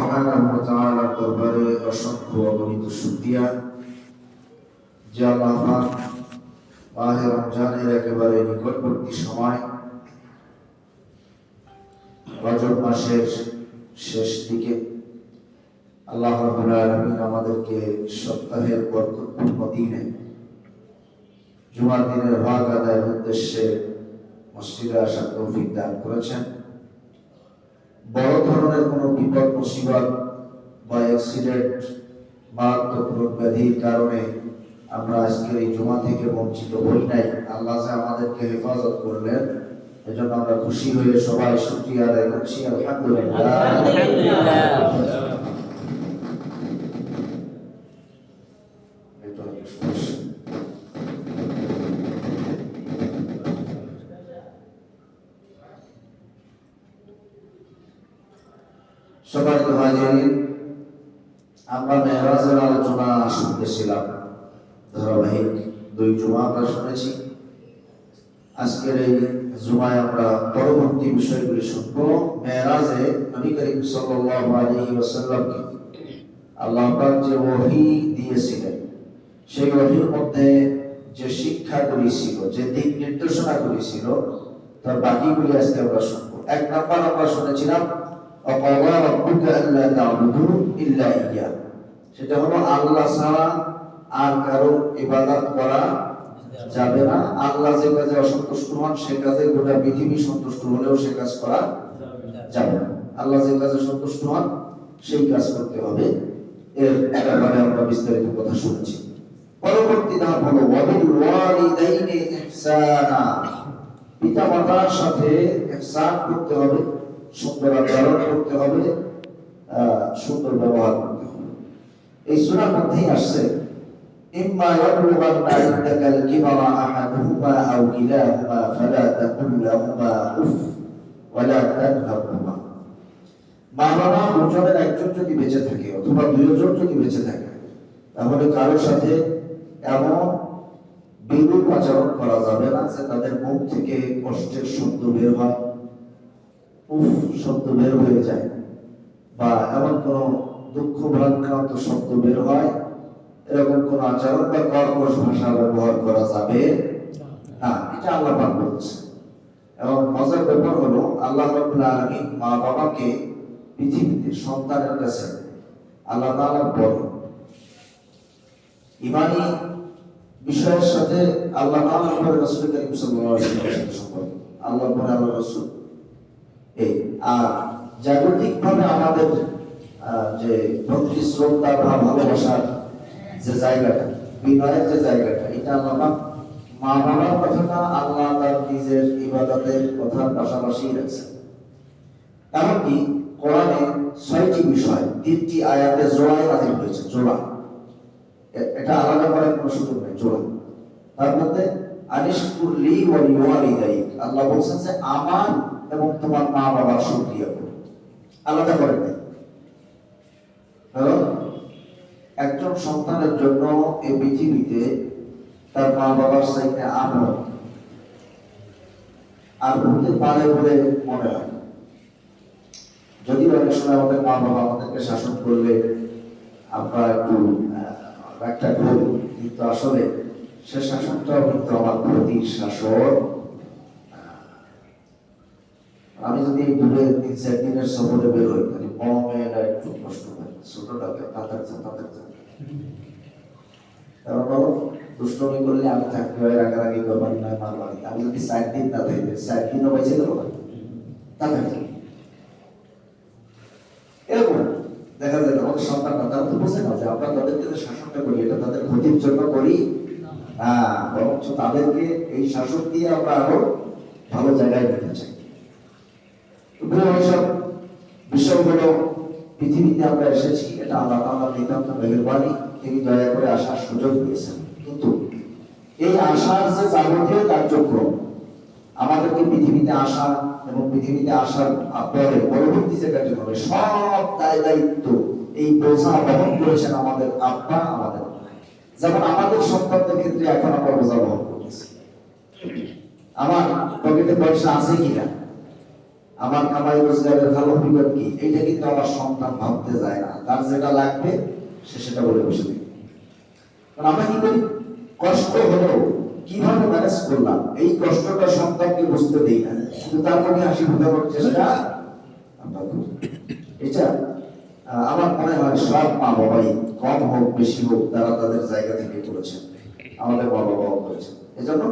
সুবহানাহু ওয়া তাআলার দরবারে অসংখ্য অগণিত শুকরিয়া। যে আল্লাহ পাক মাহে রমজানের একেবারে নিকটবর্তী সময়, রজব মাসের শেষ দিকে আল্লাহ রাব্বুল আলামিন আমাদেরকে সপ্তাহের বরকতপূর্ণ দিনে জুমার দিনের ভাগ আদায়ের উদ্দেশ্যে মসজিদে আসার তৌফিক দান করেছেন। বিপদ মুসিবত বা অ্যাক্সিডেন্ট মারাত্মক রোগ ব্যাধির কারণে আমরা আজকের এই জমা থেকে বঞ্চিত হই নাই। আল্লাহ আমাদেরকে হেফাজত করলেন, এজন্য আমরা খুশি হয়ে সবাই শুকরিয়া আদায় করছি। আলহামদুলিল্লাহ। সম্মানিত হাজিরিন, আমরা মেহরাজের আলোচনা শুনতেছিলাম। ধারাবাহিক দুই জুমা আমরা শুনেছি। আজকের এই জুমায় আমরা পরবর্তী বিষয়গুলি শুনব। মেহরাজে নবী করিম সাল্লাল্লাহু আলাইহি ওয়াসাল্লামকে আল্লাহ পাক যে ওহী দিয়েছিলেন, সেই ওহীর মধ্যে যে শিক্ষাগুলি ছিল, যে দিক নির্দেশনা ছিল, তার বাকিগুলি আজকে আমরা শুনব। এক নাম্বার আমরা শুনেছিলাম সেটা হলো আল্লাহ ছাড়া আর কারও ইবাদত করা যাবে না। আল্লাহ যে কাজে অসন্তুষ্ট হন, সে কাজে গোটা পৃথিবী সন্তুষ্ট হলেও সে কাজ করা যাবে না। আল্লাহ যে কাজে সন্তুষ্ট হন, সেই কাজ করতে হবে। এর ব্যাপারে আমরা বিস্তারিত কথা শুনেছি। পরবর্তী ধাপ হলো, ওয়াবিল ওয়ালিদাইনি ইহসানা। পিতা মাতার সাথে করতে হবে। সুন্দর আচরণ করতে হবে সুন্দর ব্যবহার করতে হবে। এই সূরার মধ্যেই আসছে একজন বেঁচে থাকে অথবা বেঁচে থাকে, তাহলে কারোর সাথে এমন বিরূপ আচরণ করা যাবে না যে তাদের মুখ থেকে কষ্টের শব্দ বের হয়। উফ, শব্দ বের হয়ে যায়। বা এমন কোন দুঃখ ভারাক্রান্ত শব্দ বের হয়? এরকম কোন আচরণ বা কর্কশ ভাষা ব্যবহার করা যাবে? না, এটা আল্লাহ পাক বলছে। এবং মজার ব্যাপার হলো, আল্লাহ রাব্বুল আলামিন মা বাবাকে পৃথিবীতে সন্তানের কাছে আল্লাহ তাআলা বলে ইমানি বিষয়ের সাথে আল্লাহ এবং রাসূল করিম সম্পর্ক আল্লাহ আল্লাহ রাসূল এই, আর জাগতিক ভাবে আমাদের যে ভক্তি, শ্রদ্ধা বা ভালোবাসার যে জায়গাটা, বিনয়ের যে জায়গাটা, এটা আল্লাহ মা বাবার কথাটা আল্লাহ তার নিজের ইবাদতের কথার পাশাপাশি রাখছেন। এমনকি কোরআনে ছয়টি বিষয়, তিনটি আয়াতে জোড়ায় নাজিল হয়েছে, জোড়া। এটা আলাদা করার কোনো সুযোগ নেই, জোড়া। তার মধ্যে আনিশকুরলি ওয়া লিওয়ালিদাইক আল্লাহ বলছেন যে, আমার এবং তোমার মা বাবার শুকরিয়া করো আলাদা করে নাই। একজন সন্তানের জন্য এই পৃথিবীতে তার মা বাবার সাইতে আপন আর হতে পারে বলে মনে হয়। যদি অনেক সময় আমাদের মা বাবা আমাদেরকে শাসন করলে আমরা একটু একটা করি কিন্তু আসলে সে শাসনটাও কিন্তু আমার ক্ষতির শাসন। আমি যদি এই তিন চার দিনের সফরে বেরোই তাহলে বড় মেয়েরা একটু কষ্ট হয় ছোটটাকে তাদের তাদের কারণ বাবা দুষ্টমি করলে আমি থাকতে হয়, রাগারাগি করবার নয়, মারবারি। আমি যদি দিন না দিনও বেঁচে গেল এরকম দেখা যায় আমাদের সন্তানরা তারা তো না যে আমরা তাদেরকে যে শাসনটা করি, এটা তাদের ক্ষতির জন্য করি। হ্যাঁ বরঞ্চ তাদেরকে এই শাসন দিয়ে আমরা আরও ভালো জায়গায় নিতে চাই। প্রিয় এইসব বিষয়গুলো পৃথিবীতে আমরা এসেছি, এটা আল্লাহ তাআলা নিতান্ত মেহেরবানি, তিনি দয়া করে আসার সুযোগ দিয়েছেন। কিন্তু এই আসার যে যাবতীয় কার্যক্রম, আমাদেরকে পৃথিবীতে আসা এবং পৃথিবীতে আসার পরে পরবর্তী যে কার্যক্রম সব দায় দায়িত্ব, এই বোঝা বহন করেছেন আমাদের আব্বা, আমাদের যেমন আমাদের সন্তানদের ক্ষেত্রে এখন আমরা বোঝা বহন করতেছি। আমার পকেটে পয়সা আছে কিনা? আমার কামাই রোজগারের ভালো বিগত কি? এইটা কিন্তু আমার সন্তান ভাবতে যায় না। তার যেটা লাগবে, সে সেটা বলে বসে কারণ আমরা কি করি? কষ্ট হলেও কীভাবে ম্যানেজ করলাম? এই কষ্টটা সন্তানকে বুঝতে দেই না। কিন্তু তার মধ্যে হাসি ফুটাবার চেষ্টা আমরা করি। এটা আমার মনে হয় সব মা বাবাই কম হোক, বেশি হোক, তারা তাদের জায়গা থেকে করেছেন। আমাদের মা বাবাও করেছেন। এজন্য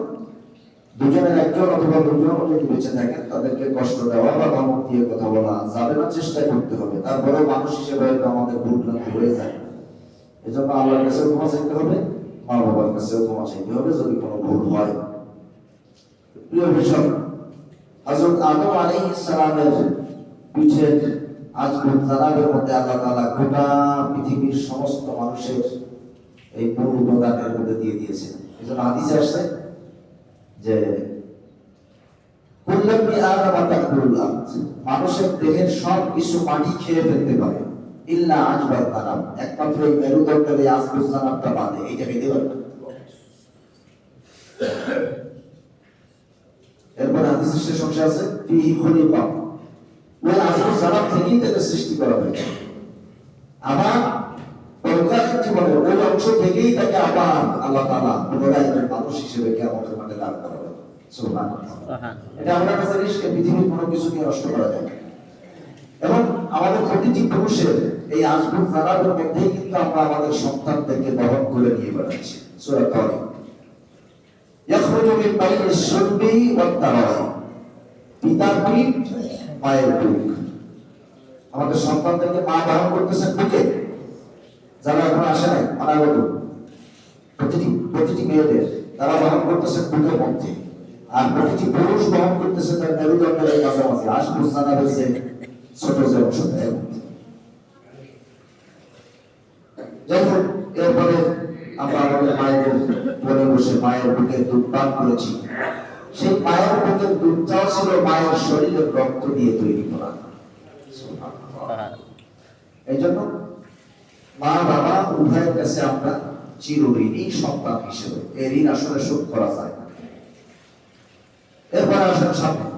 দুজনের একজন অথবা দুজন যদি বেঁচে থাকেন, তাদেরকে কষ্ট দেওয়া বা ধমক দিয়ে কথা বলা যাবে না, চেষ্টা করতে হবে। তারপরেও মানুষ হিসেবে হয়তো আমাদের ভুল ভ্রান্তি হয়ে যায়। এজন্য আল্লাহর কাছেও ক্ষমা চাইতে হবে, মা বাবার কাছেও ক্ষমা চাইতে হবে যদি কোনো ভুল হয়। প্রিয় ভীষণ হযরত আদম আলাইহিস সালামের পিঠের আজমত জানাবের মধ্যে আল্লাহ তাআলা গোটা পৃথিবীর সমস্ত মানুষের এই মূল উপাদানের মধ্যে দিয়ে দিয়েছেন। এজন্য হাদিসে আসছে যে মানুষের দেহের সব কিছু খেয়ে ফেলতে পারে। ইল্লা একমাত্র এই মেরুদণ্ডের এই এইটা খেতে পারে এরপর হাদিসের শেষ অংশে আছে, ফিহি খলিফা। ওই থেকেই তাকে সৃষ্টি করা হয়েছে। আবার আবার আল্লাহ তাআলা পুনরায় একজন মানুষ হিসেবে মাঠে করাবেন। এটা আমরা কাছে রিস্ক পৃথিবীর কোনো কিছুকে নষ্ট করা যায় এবং আমাদের প্রতিটি পুরুষের এই আজবুল জানাবের মধ্যেই কিন্তু আমরা আমাদের সন্তানদেরকে বহন করে নিয়ে বেড়াচ্ছি। সূরা তারিক ইয়াখরুজু মিন বাইনি সুলবি ওয়াত তারাই। পিতার পিঠ মায়ের বুক। আমাদের সন্তানদেরকে মা বহন করতেছেন বুকে। যারা এখন আসে নাই অনাগত প্রতিটি প্রতিটি মেয়েদের তারা বহন করতেছে বুকের মধ্যে। আর প্রতিটি পুরুষ বহন করতেছে তার মেরুদণ্ডের মাঝামাঝি আশপুর জানা রয়েছে ছোট যে অংশটা এর মধ্যে। যাই হোক এরপরে আমরা আমাদের মায়েদের বলে বসে মায়ের বুকের দুধ পান করেছি। সেই মায়ের বুকের দুধটাও ছিল মায়ের শরীরের রক্ত দিয়ে তৈরি করা। এই জন্য মা বাবা উভয়ের কাছে আমরা চিরঋণী সন্তান হিসেবে। এই ঋণ আসলে শোধ করা যায় না। এরপর আসেন সামনে।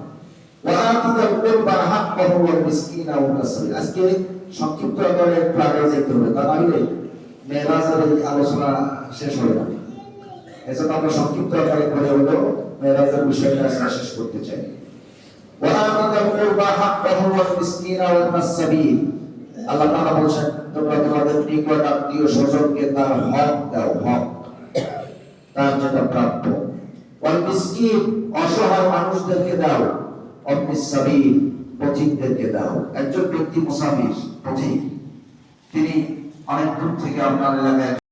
সংক্ষিপ্ত আলোচনা শেষ হবে না এজন্য সংক্ষিপ্ত করে আজকে শেষ করতে চাই। কুরবা হাক্কাহু ওয়াল মিসকিনা ওয়াল সাবিল আল্লাহ তাআলা বলেন তোমরা তোমাদের নিকট আত্মীয় স্বজনকে তার হক দাও, হক। তার যেটা প্রাপ্য। ওয়াল মিসকিন, অসহায় মানুষদেরকে দাও। অবনিস সাবিল পথিকদেরকে দাও। একজন ব্যক্তি মুসাফির, পথিক। তিনি অনেক দূর থেকে আপনার এলাকায়